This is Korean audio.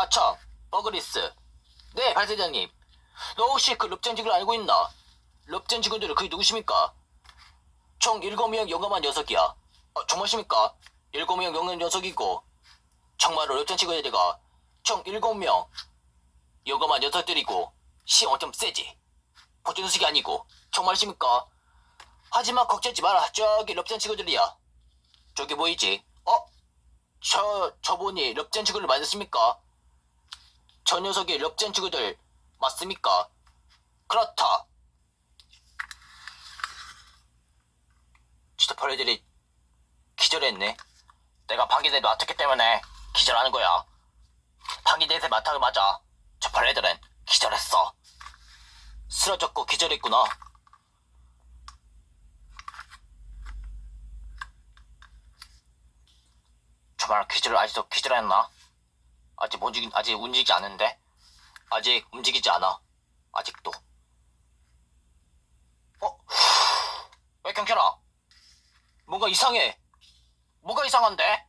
아참, 버그리스. 네, 발대장님. 너 혹시 그 럽젠 직을 알고 있나? 럽젠 직원들은 그게 누구십니까? 총 7명 영감한 녀석이야. 어, 정말십니까? 7명 영감 녀석이고, 정말로 럽젠 직원들이가 총 7명 영감한 녀석들이고, 시 엄청 세지. 녀석이 아니고, 정말십니까? 하지만 걱정하지 마라. 저기 럽젠 직원들이야. 저기 보이지? 어? 저, 저분이 럽젠 직원을 맞으십니까? 저 녀석이 럽젠 친구들 맞습니까? 그렇다. 진짜 벌레들이 기절했네. 내가 방귀대를 맡았기 때문에 기절하는 거야. 방귀대에 맡아을 맞아. 저 벌레들은 기절했어. 쓰러졌고 기절했구나. 정말 기절 아직도 기절했나? 아직 움직이 아직 움직이지 않는데? 아직 움직이지 않아. 아직도. 어? 왜 경찰아? 뭔가 이상해. 뭐가 이상한데?